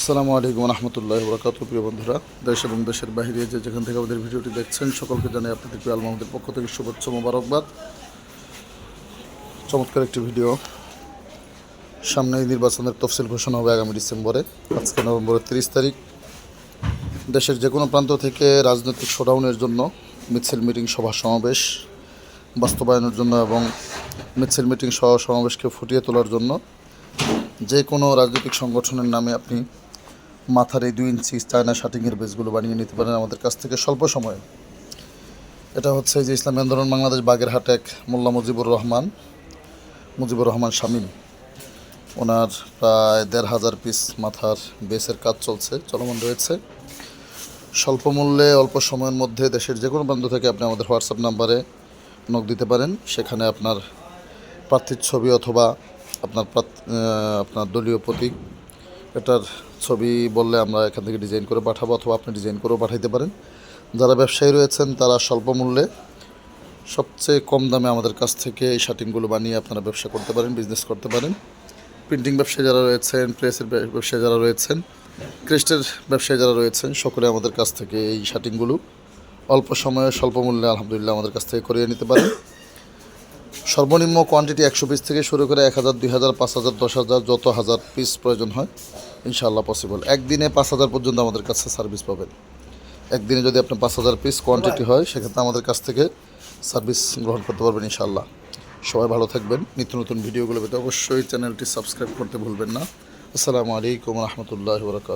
আসসালামু আলাইকুম রহমতুল্লাহ বরকাত প্রিয় বন্ধুরা। দেশ এবং দেশের বাইরে যে যেখান থেকে আমাদের ভিডিওটি দেখছেন, সকলকে জানাই আপনাদের প্রিয় আলমাহদের পক্ষ থেকে শুভেচ্ছা মোবারকবাদ। চমৎকার একটি ভিডিও। সামনে নির্বাচনের তফসিল ঘোষণা হবে আগামী ডিসেম্বরে, আজকে নভেম্বরের তিরিশ তারিখ। দেশের যে কোনো প্রান্ত থেকে রাজনৈতিক শোডাউনের জন্য মিছিল, মিটিং, সভা, সমাবেশ বাস্তবায়নের জন্য এবং মিছিল, মিটিং, সভা, সমাবেশকে ফুটিয়ে তোলার জন্য যে কোনো রাজনৈতিক সংগঠনের নামে আপনি মাথার এই দুই ইঞ্চি চায়না শার্টিংয়ের বেসগুলো বানিয়ে নিতে পারেন আমাদের কাছ থেকে স্বল্প সময়ে। এটা হচ্ছে যে ইসলামী আন্দোলন, বাংলাদেশ বাগেরহাট এক মোল্লা মুজিবুর রহমান মুজিবুর রহমান শামীম। ওনার প্রায় দেড় হাজার পিস মাথার বেসের কাজ চলছে, চলমান রয়েছে। স্বল্প মূল্যে, অল্প সময়ের মধ্যে দেশের যে কোনো প্রান্ত থেকে আপনি আমাদের হোয়াটসঅ্যাপ নাম্বারে নক দিতে পারেন। সেখানে আপনার প্রার্থীর ছবি অথবা আপনার আপনার দলীয় প্রতীক এটার ছবি বললে আমরা এখান থেকে ডিজাইন করে পাঠাবো অথবা আপনি ডিজাইন করেও পাঠাইতে পারেন। যারা ব্যবসায়ী রয়েছেন, তারা স্বল্প মূল্যে সবচেয়ে কম দামে আমাদের কাছ থেকে এই শার্টিংগুলো বানিয়ে আপনারা ব্যবসা করতে পারেন বিজনেস করতে পারেন। প্রিন্টিং ব্যবসায়ী যারা রয়েছেন প্রেসের ব্যবসায়ী যারা রয়েছেন ক্রেস্টের ব্যবসায়ী যারা রয়েছেন, সকলে আমাদের কাছ থেকে এই শার্টিংগুলো অল্প সময়ে স্বল্প মূল্যে আলহামদুলিল্লাহ আমাদের কাছ থেকে করিয়ে নিতে পারেন। সর্বনিম্ন কোয়ান্টিটি একশো পিস থেকে শুরু করে এক হাজার, দুই হাজার, পাঁচ হাজার, দশ হাজার যত হাজার পিস প্রয়োজন হয় ইনশাআল্লাহ পসিবল একদিনে পাঁচ হাজার পর্যন্ত আমাদের কাছে সার্ভিস পাবেন। একদিনে যদি আপনার পাঁচ হাজার পিস কোয়ান্টিটি হয়, সেক্ষেত্রে আমাদের কাছ থেকে সার্ভিস গ্রহণ করতে পারবেন ইনশাল্লাহ সবাই ভালো থাকবেন। নিত্য নতুন ভিডিওগুলো পেতে অবশ্যই চ্যানেলটি সাবস্ক্রাইব করতে ভুলবেন না। আসসালামু আলাইকুম রহমতুল্লাহ বরকাত